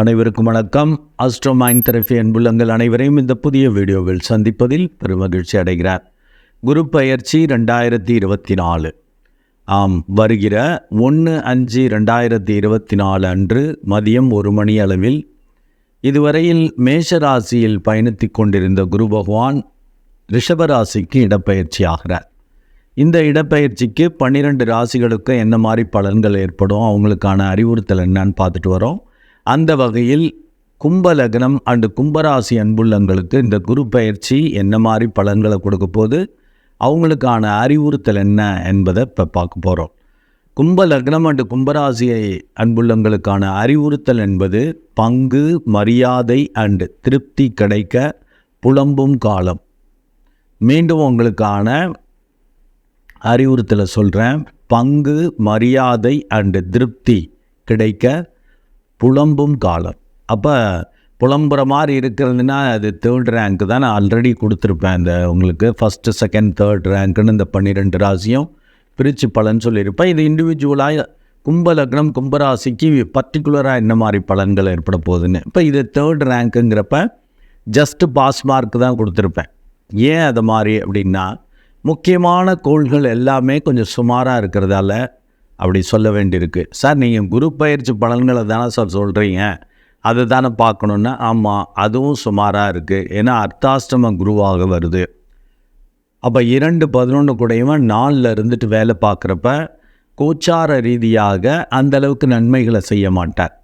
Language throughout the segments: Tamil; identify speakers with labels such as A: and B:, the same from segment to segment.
A: அனைவருக்கும் வணக்கம். அஸ்ட்ரோமைன் தெரபி அன்புள்ளங்கள் அனைவரையும் இந்த புதிய வீடியோவில் சந்திப்பதில் பெருமகிழ்ச்சி அடைகிறார் குரு பயிற்சி ரெண்டாயிரத்தி இருபத்தி நாலு. ஆம் வருகிற ஒன்று அஞ்சு ரெண்டாயிரத்தி இருபத்தி நாலு அன்று மதியம் ஒரு மணி அளவில் இதுவரையில் மேஷ ராசியில் பயணித்து கொண்டிருந்த குரு பகவான் ரிஷபராசிக்கு இடப்பெயர்ச்சி ஆகிறார். இந்த இடப்பெயர்ச்சிக்கு பன்னிரெண்டு ராசிகளுக்கு என்ன மாதிரி பலன்கள் ஏற்படும்? அவங்களுக்கான அறிவுறுத்தல் என்னன்னு பார்த்துட்டு வரோம். அந்த வகையில் கும்பலக்னம் அண்டு கும்பராசி அன்புள்ளங்களுக்கு இந்த குரு பயிற்சி என்ன மாதிரி பலன்களை கொடுக்க போது அவங்களுக்கான அறிவுறுத்தல் என்ன என்பதை இப்போ பார்க்க போகிறோம் கும்ப லக்னம் அண்டு கும்பராசியை அன்புள்ளங்களுக்கான அறிவுறுத்தல் என்பது பங்கு மரியாதை அண்டு திருப்தி கிடைக்க புலம்பும் காலம். மீண்டும் உங்களுக்கான அறிவுறுத்தலை சொல்கிறேன் பங்கு மரியாதை அண்டு திருப்தி கிடைக்க புலம்பும் காலம். அப்போ புலம்புற மாதிரி இருக்கிறதுனா அது தேர்ட் ரேங்க் தான் நான் ஆல்ரெடி கொடுத்துருப்பேன். இந்த உங்களுக்கு ஃபஸ்ட்டு செகண்ட் தேர்ட் ரேங்க்குன்னு இந்த பன்னிரெண்டு ராசியும் பிரித்து பலன் சொல்லியிருப்பேன். இது இண்டிவிஜுவலாக கும்ப லக்னம் கும்பராசிக்கு பர்டிகுலராக என்ன மாதிரி பலன்கள் ஏற்பட போகுதுன்னு. இப்போ இது தேர்ட் ரேங்க்குங்கிறப்ப ஜஸ்ட்டு பாஸ் மார்க் தான் கொடுத்துருப்பேன். ஏன் அது மாதிரி அப்படின்னா முக்கியமான கோள்கள் எல்லாமே கொஞ்சம் சுமாராக இருக்கிறதால அப்படி சொல்ல வேண்டியிருக்கு. சார் நீங்கள் குரு பயிற்சி பலன்களை தானே சார் சொல்கிறீங்க அதை தானே பார்க்கணுன்னா ஆமாம் அதுவும் சுமாராக இருக்குது ஏன்னா அர்த்தாஷ்டம குருவாக வருது. அப்போ இரண்டு பதினொன்று கூடயுமே நாளில் இருந்துட்டு வேலை பார்க்குறப்ப கோச்சார ரீதியாக அந்தளவுக்கு நன்மைகளை செய்ய மாட்டார்.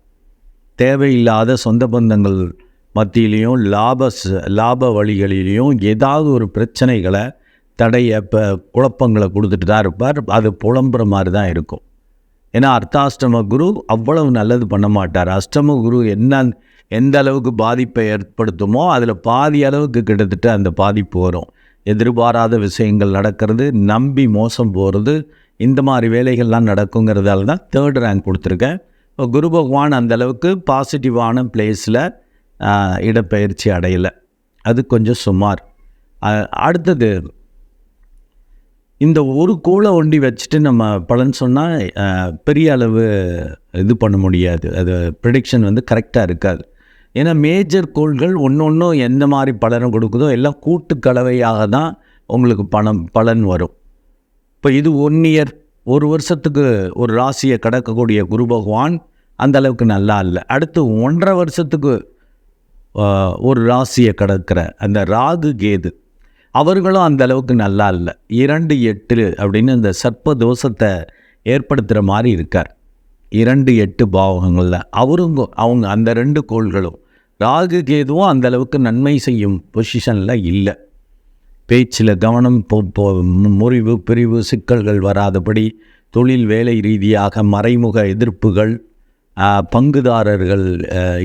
A: தேவையில்லாத சொந்த பந்தங்கள் மத்தியிலையும் லாப லாப வழிகளிலையும் ஏதாவது ஒரு பிரச்சனைகளை தடைய இப்போ குழப்பங்களை கொடுத்துட்டு தான் இருப்பார். அது புலம்புற மாதிரி தான் இருக்கும். ஏன்னா அர்த்தாஷ்டம குரு அவ்வளவு நல்லது பண்ண மாட்டார். அஷ்டம குரு என்ன எந்த அளவுக்கு பாதிப்பை ஏற்படுத்துமோ அதில் பாதி அளவுக்கு கிட்டத்தட்ட அந்த பாதிப்பு வரும். எதிர்பாராத விஷயங்கள் நடக்கிறது நம்பி மோசம் போகிறது இந்த மாதிரி வேலைகள்லாம் நடக்குங்கிறதால தான் தேர்ட் ரேங்க் கொடுத்துருக்கேன். இப்போ குரு பகவான் அந்த அளவுக்கு பாசிட்டிவான பிளேஸில் இடப்பெயர்ச்சி அடையலை. அது கொஞ்சம் சுமார். அடுத்தது இந்த ஒரு கோளை ஒண்டி வச்சுட்டு நம்ம பலன் சொன்னால் பெரிய அளவு இது பண்ண முடியாது. அது ப்ரிடிக்ஷன் வந்து கரெக்டாக இருக்காது. ஏன்னா மேஜர் கோள்கள் ஒன்று ஒன்றும் எந்த மாதிரி பலனை கொடுக்குதோ எல்லாம் கூட்டு கலவையாக தான் உங்களுக்கு பணம் பலன் வரும். இப்போ இது ஒன் இயர் ஒரு வருஷத்துக்கு ஒரு ராசியை கடக்கக்கூடிய குரு பகவான் அந்த அளவுக்கு நல்லா இல்லை. அடுத்து ஒன்றரை வருஷத்துக்கு ஒரு ராசியை கடக்கிற அந்த ராகு கேது. அவர்களும் அந்த அளவுக்கு நல்லா இல்லை. இரண்டு எட்டு அப்படின்னு இந்த சர்ப்ப தோஷத்தை ஏற்படுத்துகிற மாதிரி இருக்கார். இரண்டு எட்டு பாவகங்களில் அவரும் அவங்க அந்த ரெண்டு கோள்களும் ராகு கேதுவும் அந்த அளவுக்கு நன்மை செய்யும் பொசிஷனில் இல்லை. பேச்சில் கவனம் போ முறிவு பிரிவு சிக்கல்கள் வராதபடி தொழில் வேலை ரீதியாக மறைமுக எதிர்ப்புகள் பங்குதாரர்கள்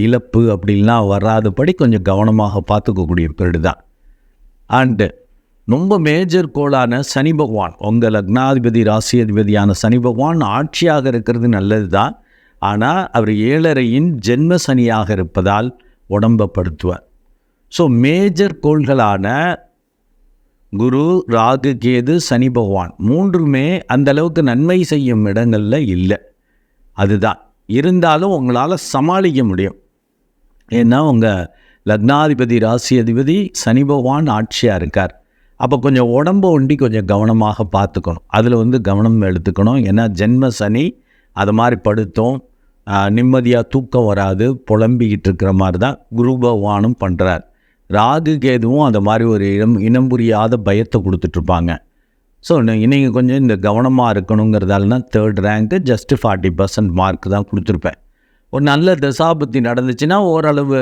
A: இழப்பு அப்படின்லாம் வராதபடி கொஞ்சம் கவனமாக பார்த்துக்கக்கூடிய பீரியடு தான். அண்டு ரொம்ப மேஜர் கோளான சனி பகவான். உங்கள் லக்னாதிபதி ராசி அதிபதியான சனி பகவான் ஆட்சியாக இருக்கிறது நல்லது தான் ஆனால் அவர் ஏழரையின் ஜென்ம சனியாக இருப்பதால் உடம்பப்படுத்துவார் ஸோ மேஜர் கோள்களான குரு ராகு கேது சனி பகவான் மூன்றுமே அந்த அளவுக்கு நன்மை செய்யும் இடங்களில் இல்லை. அதுதான். இருந்தாலும் உங்களால் சமாளிக்க முடியும். ஏன்னா உங்கள் லக்னாதிபதி ராசி அதிபதி சனி பகவான் ஆட்சியாக இருக்கார். அப்போ கொஞ்சம் உடம்ப ஒண்டி கொஞ்சம் கவனமாக பார்த்துக்கணும். அதில் வந்து கவனம் எடுத்துக்கணும். ஏன்னா ஜென்ம சனி அது மாதிரி படுத்தும். நிம்மதியாக தூக்கம் வராது. புலம்பிக்கிட்டு இருக்கிற மாதிரி தான் குரு பகவானும் பண்ணுறார் ராகு கேதுவும் அந்த மாதிரி ஒரு இனம் இனம் புரியாத பயத்தை கொடுத்துட்ருப்பாங்க ஸோ நீங்கள் கொஞ்சம் இந்த கவனமாக இருக்கணுங்கிறதால தான் third rank just forty percent mark தான் கொடுத்துருப்பேன். ஒரு நல்ல தசாபத்தி நடந்துச்சுன்னா ஓரளவு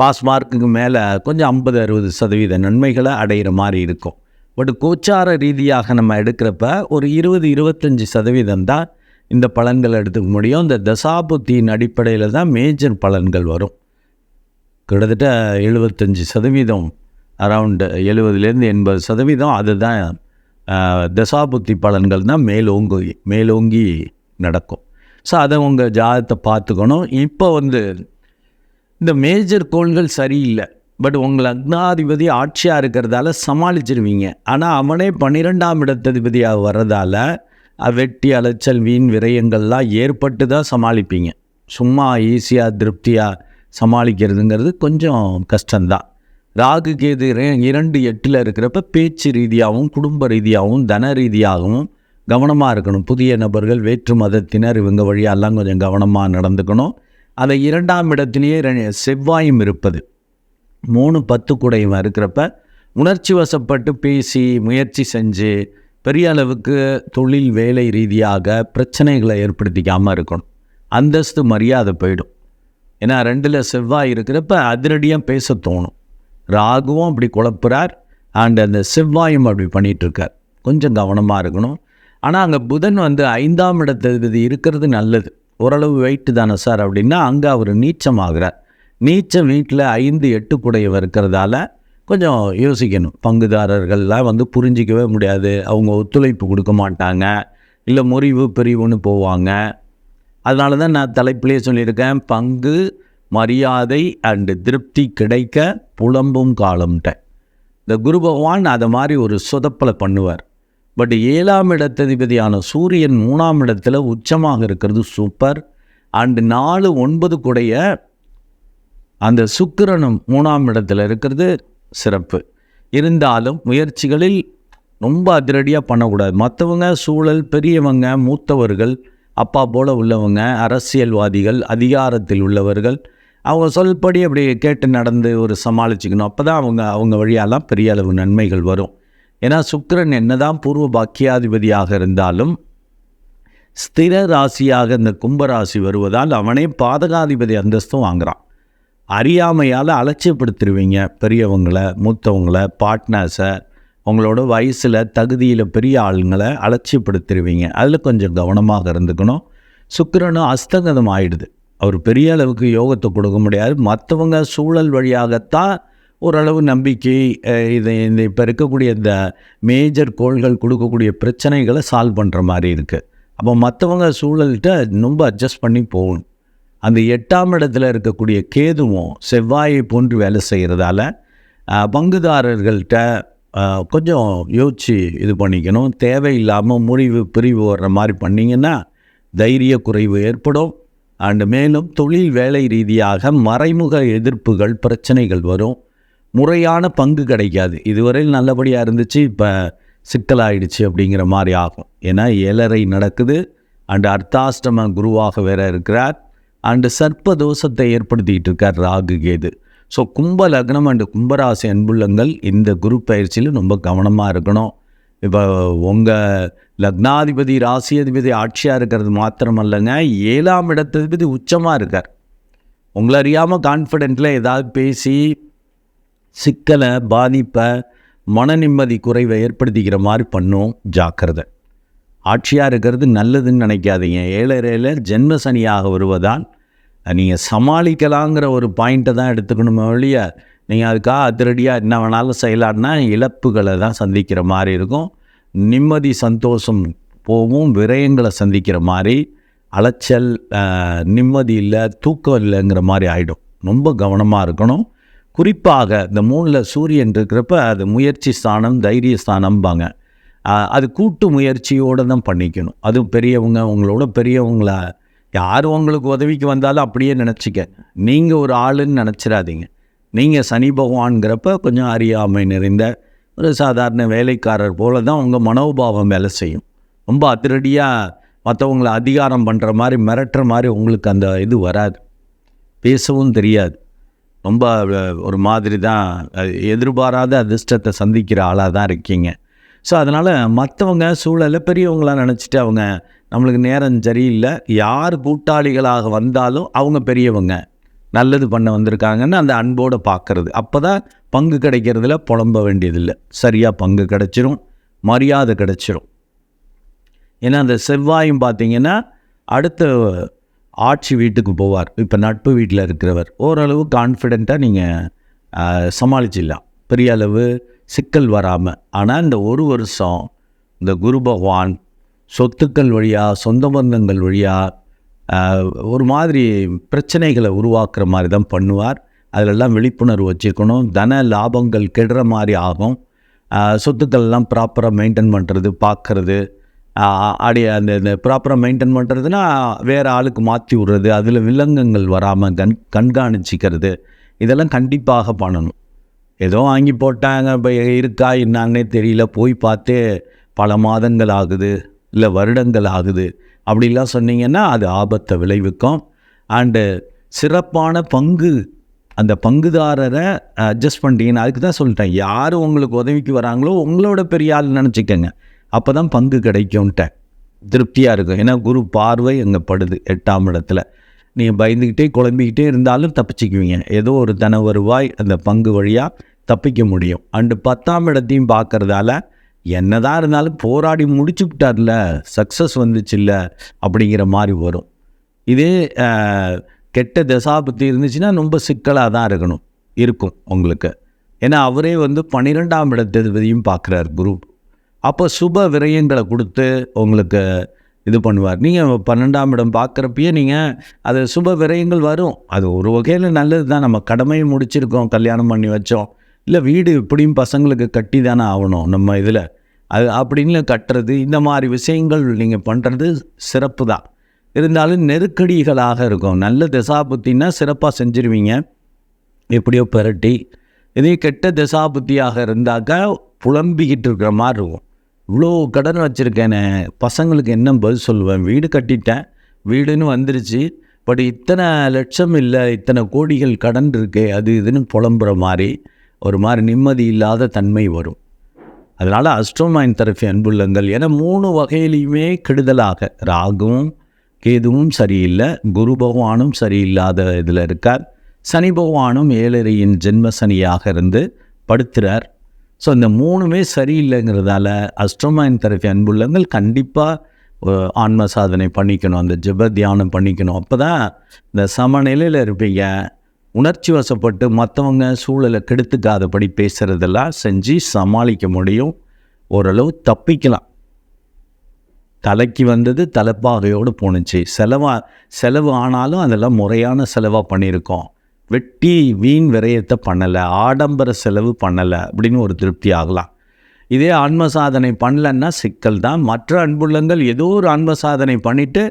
A: பாஸ் மார்க்குக்கு மேலே கொஞ்சம் ஐம்பது அறுபது சதவீத நன்மைகளை அடையிற மாதிரி இருக்கும். பட் கோச்சார ரீதியாக நம்ம எடுக்கிறப்ப ஒரு இருபது இருபத்தஞ்சி சதவீதம் தான் இந்த பலன்கள் எடுத்துக்க முடியும். இந்த தசாபுத்தியின் அடிப்படையில் தான் மேஜர் பலன்கள் வரும். கிட்டத்தட்ட எழுபத்தஞ்சி சதவீதம் அரவுண்டு எழுபதுலேருந்து எண்பது சதவீதம் அதுதான் தசாபுத்தி பலன்கள் தான் மேலோங்கி மேலோங்கி நடக்கும். ஸோ அதை உங்கள் ஜாதகத்தை பார்த்துக்கணும். இப்போ வந்து இந்த மேஜர் கோள்கள் சரியில்லை. பட் உங்கள் அக்னாதிபதி ஆட்சியாக இருக்கிறதால சமாளிச்சிருவீங்க. ஆனால் அவனே பன்னிரெண்டாம் இடத்ததிபதியாக வர்றதால வெட்டி அலைச்சல் வீண் விரயங்கள்லாம் ஏற்பட்டு தான் சமாளிப்பீங்க. சும்மா ஈஸியாக திருப்தியாக சமாளிக்கிறதுங்கிறது கொஞ்சம் கஷ்டம்தான். ராகு கேது இரண்டு எட்டில் இருக்கிறப்ப பேச்சு ரீதியாகவும் குடும்ப ரீதியாகவும் தன ரீதியாகவும் கவனமாக இருக்கணும். புதிய நபர்கள் வேற்று மதத்தினர் இவங்க வழியெல்லாம் கொஞ்சம் கவனமாக நடந்துக்கணும். அதை இரண்டாம் இடத்திலேயே செவ்வாயும் இருப்பது. மூணு பத்து கூடையும் இருக்கிறப்ப உணர்ச்சி வசப்பட்டு பேசி முயற்சி செஞ்சு பெரிய அளவுக்கு தொழில் வேலை ரீதியாக பிரச்சனைகளை ஏற்படுத்திக்காமல் இருக்கணும். அந்தஸ்து மரியாதை போயிடும். ஏன்னா ரெண்டில் செவ்வாய் இருக்கிறப்ப அதிரடியாக பேச தோணும். ராகுவும் அப்படி குழப்புறார். அண்ட் அந்த செவ்வாயும் அப்படி பண்ணிகிட்ருக்கார் கொஞ்சம் கவனமாக இருக்கணும். ஆனால் அங்கே புதன் வந்து ஐந்தாம் இடத்தது இருக்கிறது நல்லது. ஓரளவு வெயிட்டு தானே சார் அப்படின்னா அங்கே அவர் நீச்சமாகிறார். நீச்சம் வீட்டில் ஐந்து எட்டு குடையவ இருக்கிறதால கொஞ்சம் யோசிக்கணும். பங்குதாரர்கள்லாம் வந்து புரிஞ்சிக்கவே முடியாது. அவங்க ஒத்துழைப்பு கொடுக்க மாட்டாங்க. இல்லை முறிவு பிரிவுன்னு போவாங்க. அதனால தான் நான் தலைப்பிலே சொல்லியிருக்கேன் பங்கு மரியாதை அண்டு திருப்தி கிடைக்க புலம்பும் காலம்ட்ட. இந்த குரு பகவான் அதை மாதிரி ஒரு சொதப்பலை பண்ணுவார். பட் ஏழாம் இடத்ததிபதியான சூரியன் மூணாம் இடத்துல உச்சமாக இருக்கிறது சூப்பர். அண்டு நாலு ஒன்பது கூடைய அந்த சுக்கிரனும் மூணாம் இடத்துல இருக்கிறது சிறப்பு. இருந்தாலும் முயற்சிகளில் ரொம்ப அதிரடியாக பண்ணக்கூடாது. மற்றவங்க சூழல் பெரியவங்க மூத்தவர்கள் அப்பா போல உள்ளவங்க அரசியல்வாதிகள் அதிகாரத்தில் உள்ளவர்கள் அவங்க சொல்படி அப்படி கேட்டு நடந்து ஒரு சமாளிச்சுக்கணும். அப்போ தான் அவங்க அவங்க வழியாலாம் பெரிய அளவு நன்மைகள் வரும். ஏன்னா சுக்கிரன் என்னதான் பூர்வ பாக்கியாதிபதியாக இருந்தாலும் ஸ்திர ராசியாக இந்த கும்பராசி வருவதால் அவனே பாதகாதிபதி அந்தஸ்தும் வாங்குகிறான் அறியாமையால் அலட்சியப்படுத்திடுவீங்க பெரியவங்களை மூத்தவங்களை பார்ட்னர்ஸை உங்களோட வயசில் தகுதியில் பெரிய ஆளுங்களை அலட்சியப்படுத்திடுவீங்க அதில் கொஞ்சம் கவனமாக இருந்துக்கணும். சுக்கிரனும் அஸ்தங்கதம் ஆயிடுது. அவர் பெரிய அளவுக்கு யோகத்தை கொடுக்க முடியாது. மற்றவங்க சூழல் வழியாகத்தான் ஓரளவு நம்பிக்கை இதை இது இந்த இப்போ இருக்கக்கூடிய இந்த மேஜர் கோள்கள் கொடுக்கக்கூடிய பிரச்சனைகளை சால்வ் பண்ணுற மாதிரி இருக்குது அப்போ மற்றவங்க சூழல்கிட்ட ரொம்ப அட்ஜஸ்ட் பண்ணி போகணும். அந்த எட்டாம் இடத்துல இருக்கக்கூடிய கேதுவும் செவ்வாயை போன்று வேலை செய்கிறதால பங்குதாரர்கள்கிட்ட பங்குதாரர்கள்ட்ட கொஞ்சம் யோசித்து இது பண்ணிக்கணும். தேவையில்லாமல் முறிவு பிரிவு வர்ற மாதிரி பண்ணிங்கன்னா தைரிய குறைவு ஏற்படும். அண்டு மேலும் தொழில் வேலை ரீதியாக மறைமுக எதிர்ப்புகள் பிரச்சனைகள் வரும். முறையான பங்கு கிடைக்காது. இதுவரையில் நல்லபடியாக இருந்துச்சு இப்போ சிக்கலாயிடுச்சு அப்படிங்கிற மாதிரி ஆகும். ஏன்னா ஏழரை நடக்குது. அண்டு அர்த்தாஷ்டம குருவாக வேற இருக்கிறார். அண்டு சர்ப்ப தோஷத்தை ஏற்படுத்திக்கிட்டு இருக்கார் ராகு கேது. ஸோ கும்ப லக்னம் அண்டு கும்பராசி அன்புள்ளங்கள் இந்த குரு பயிற்சியில் ரொம்ப கவனமாக இருக்கணும். இப்போ உங்கள் லக்னாதிபதி ராசியாதிபதி ஆட்சியாக இருக்கிறது மாத்திரமல்லங்க ஏழாம் இடத்ததிபதி உச்சமாக இருக்கார். உங்களை அறியாமல் கான்ஃபிடென்ட்டில் ஏதாவது பேசி சிக்கலை பாதிப்பை மன நிம்மதி குறைவை ஏற்படுத்திக்கிற மாதிரி பண்ணும் ஜாக்கிரதை. ஆட்சியாக இருக்கிறது நல்லதுன்னு நினைக்காதீங்க. ஏழரையில் ஜென்ம சனியாக வருவதால் நீங்கள் சமாளிக்கலாங்கிற ஒரு பாயிண்ட்டை தான் எடுத்துக்கணுமே ஒழிய நீங்கள் அதுக்காக அதிரடியாக என்ன வேணாலும் செய்யலான்னா இழப்புகளை தான் சந்திக்கிற மாதிரி இருக்கும். நிம்மதி சந்தோஷம் போகும் விரயங்களை சந்திக்கிற மாதிரி அலைச்சல் நிம்மதி இல்லை தூக்கம் இல்லைங்கிற மாதிரி ஆகிடும் ரொம்ப கவனமாக இருக்கணும். குறிப்பாக இந்த மூணில் சூரியன் இருக்கிறப்ப அது முயற்சி ஸ்தானம் தைரிய ஸ்தானம்பாங்க. அது கூட்டு முயற்சியோடு தான் பண்ணிக்கணும். அதுவும் பெரியவங்க உங்களோட பெரியவங்கள யார் உங்களுக்கு உதவிக்கு வந்தாலும் அப்படியே நினச்சிக்க. நீங்கள் ஒரு ஆளுன்னு நினச்சிடாதீங்க நீங்கள் சனி பகவான்கிறப்ப கொஞ்சம் அறியாமை நிறைந்த ஒரு சாதாரண வேலைக்காரர் போல தான் உங்கள் மனோபாவம் வேலை செய்யும். ரொம்ப அதிரடியாக மற்றவங்களை அதிகாரம் பண்ணுற மாதிரி மிரட்டுற மாதிரி உங்களுக்கு அந்த இது வராது. பேசவும் தெரியாது. ரொம்ப ஒரு மாதிரி தான் எதிர்பாராத அதிர்ஷ்டத்தை சந்திக்கிற ஆளாக தான் இருக்கீங்க. ஸோ அதனால் மற்றவங்க சூழலை பெரியவங்களாக நினச்சிட்டு அவங்க நம்மளுக்கு நேரம் சரியில்லை யார் கூட்டாளிகளாக வந்தாலும் அவங்க பெரியவங்க நல்லது பண்ண வந்திருக்காங்கன்னு அந்த அன்போடு பார்க்குறது அப்போ தான் பங்கு கிடைக்கிறதுல புலம்ப வேண்டியதில்லை. சரியாக பங்கு கிடச்சிரும் மரியாதை கிடைச்சிரும். ஏன்னா அந்த செவ்வாயும் பார்த்தீங்கன்னா அடுத்த ஆட்சி வீட்டுக்கு போவார். இப்போ நட்பு வீட்டில் இருக்கிறவர். ஓரளவு கான்ஃபிடெண்ட்டாக நீங்கள் சமாளிச்சிடலாம். பெரிய அளவு சிக்கல் வராமல் ஆனால் இந்த ஒரு வருஷம் இந்த குரு பகவான் சொத்துக்கள் வழியாக சொந்த பந்தங்கள் வழியாக ஒரு மாதிரி பிரச்சனைகளை உருவாக்குற மாதிரி தான் பண்ணுவார். அதிலெல்லாம் விழிப்புணர்வு வச்சுக்கணும். தன லாபங்கள் கெடுற மாதிரி ஆகும். சொத்துக்கள்லாம் ப்ராப்பராக மெயின்டைன் பண்ணுறது பார்க்குறது அடி அந்த இந்த ப்ராப்பராக மெயின்டைன் பண்ணுறதுனா வேறு ஆளுக்கு மாற்றி விடுறது அதில் விலங்குகள் வராமல் கண் கண்காணிச்சிக்கிறது இதெல்லாம் கண்டிப்பாக பண்ணணும். ஏதோ வாங்கி போட்டாங்க இப்போ இருக்கா என்னான்னே தெரியல போய் பார்த்தே பல மாதங்கள் ஆகுது இல்லை வருடங்கள் ஆகுது. அப்படிலாம் சொன்னீங்கன்னா அது ஆபத்தை விளைவிக்கும். அண்டு சிறப்பான பங்கு அந்த பங்குதாரரை அட்ஜஸ்ட் பண்ணிட்டீங்கன்னா அதுக்கு தான் சொல்லிட்டேன் யார் உங்களுக்கு உதவிக்கு வராங்களோ உங்களோட பெரிய ஆள் நினச்சிக்கங்க. அப்போ தான் பங்கு கிடைக்கும்ட்டேன் திருப்தியாக இருக்கும். ஏன்னா குரு பார்வை அங்கே படுது எட்டாம் இடத்துல. நீங்கள் பயந்துக்கிட்டே குழம்பிக்கிட்டே இருந்தாலும் தப்பிச்சுக்குவீங்க. ஏதோ ஒரு தன வருவாய் அந்த பங்கு வழியாக தப்பிக்க முடியும். அண்டு பத்தாம் இடத்தையும் பார்க்குறதால என்னதான் இருந்தாலும் போராடி முடிச்சு விட்டார்ல சக்ஸஸ் வந்துச்சுல்ல அப்படிங்கிற மாதிரி வரும். இதே கெட்ட தசாபத்தி இருந்துச்சுன்னா ரொம்ப சிக்கலாக தான் இருக்கணும். இருக்கும் உங்களுக்கு. ஏன்னா அவரே வந்து பன்னிரெண்டாம் இடத்ததிபதியும் பார்க்குறார் குரூப் அப்போ சுப விரயங்களை கொடுத்து உங்களுக்கு இது பண்ணுவார். நீங்கள் பன்னெண்டாம் இடம் பார்க்குறப்பயே நீங்கள் அது சுப விரயங்கள் வரும். அது ஒரு வகையில் நல்லது தான் நம்ம கடமையை முடிச்சிருக்கோம் கல்யாணம் பண்ணி வச்சோம். இல்லை வீடு இப்படியும் பசங்களுக்கு கட்டி தானே ஆகணும் நம்ம இதில். அது அப்படின்னு கட்டுறது இந்த மாதிரி விஷயங்கள் நீங்கள் பண்ணுறது சிறப்பு தான் இருந்தாலும் நெருக்கடிகளாக இருக்கும். நல்ல திசாபுத்தின்னா சிறப்பாக செஞ்சுருவீங்க. எப்படியோ பெரட்டி. இதே கெட்ட திசாபுத்தியாக இருந்தாக்கா புலம்பிக்கிட்டு இருக்கிற மாதிரி இருக்கும். இவ்வளோ கடன் வச்சுருக்கேனே பசங்களுக்கு என்ன பதில் சொல்லுவேன்? வீடு கட்டிட்டேன் வீடுன்னு வந்துருச்சு. பட் இத்தனை லட்சம் இல்லை இத்தனை கோடிகள் கடன் இருக்கே அது இதுன்னு புலம்புற மாதிரி ஒரு மாதிரி நிம்மதி இல்லாத தன்மை வரும். அதனால் அஸ்ட்ரோமைன் தரப்பு அன்புள்ளங்கள். என மூணு வகையிலையுமே கெடுதலாக. ராகுவும் கேதுவும் சரியில்லை குரு பகவானும் சரியில்லாத இதில் இருக்கார். சனி பகவானும் ஏழரையின் ஜென்ம சனியாக இருந்து படுத்துறார். ஸோ இந்த மூணுமே சரியில்லைங்கிறதால அஸ்ட்ரோமைன் தரப்பு அன்புள்ளங்கள் கண்டிப்பாக ஆன்ம சாதனை பண்ணிக்கணும் அந்த ஜெப தியானம் பண்ணிக்கணும். அப்போ தான் இந்த சமநிலையில் இருப்பீங்க. உணர்ச்சி வசப்பட்டு மற்றவங்க சூழலை கெடுத்துக்காதபடி பேசுகிறதெல்லாம் செஞ்சு சமாளிக்க முடியும். ஓரளவு தப்பிக்கலாம். தலைக்கு வந்தது தலைப்பாகையோடு போணுச்சு. செலவாக செலவு ஆனாலும் அதெல்லாம் முறையான செலவாக பண்ணியிருக்கோம். வெட்டி வீண் விரயத்தை பண்ணலை ஆடம்பர செலவு பண்ணலை அப்படின்னு ஒரு திருப்தி ஆகலாம். இதே ஆன்ம சாதனை பண்ணலன்னா சிக்கல் தான். மற்ற அன்புள்ளங்கள் ஏதோ ஒரு ஆன்ம சாதனை பண்ணிவிட்டு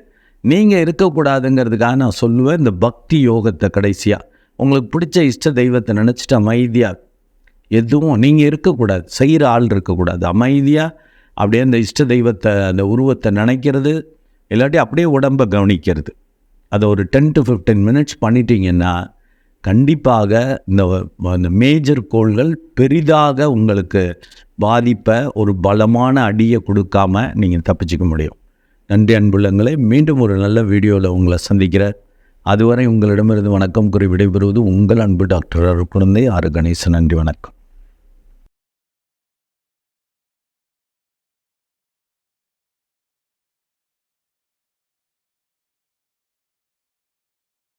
A: நீங்கள் இருக்கக்கூடாதுங்கிறதுக்காக நான் சொல்லுவேன். இந்த பக்தி யோகத்தை கடைசியாக உங்களுக்கு பிடிச்ச இஷ்ட தெய்வத்தை நினச்சிட்டு அமைதியாக எதுவும் நீங்கள் இருக்கக்கூடாது. செய்கிற ஆள் இருக்கக்கூடாது. அமைதியாக அப்படியே அந்த இஷ்ட தெய்வத்தை அந்த உருவத்தை நினைக்கிறது. இல்லாட்டி அப்படியே உடம்பை கவனிக்கிறது. அதை ஒரு டென் டு ஃபிஃப்டீன் மினிட்ஸ் பண்ணிட்டீங்கன்னா கண்டிப்பாக இந்த மேஜர் கோள்கள் பெரிதாக உங்களுக்கு பாதிப்பை ஒரு பலமான அடியை கொடுக்காம நீங்கள் தப்பிச்சிக்க முடியும். நன்றி அன்புள்ளங்களே மீண்டும் ஒரு நல்ல வீடியோவில் உங்களை சந்திக்கிறார் அதுவரை உங்களிடமிருந்து வணக்கம் கூறி விடைபெறுவது உங்கள் அன்பு டாக்டர் அருக்குழந்தை ஆறு கணேசன். நன்றி வணக்கம்.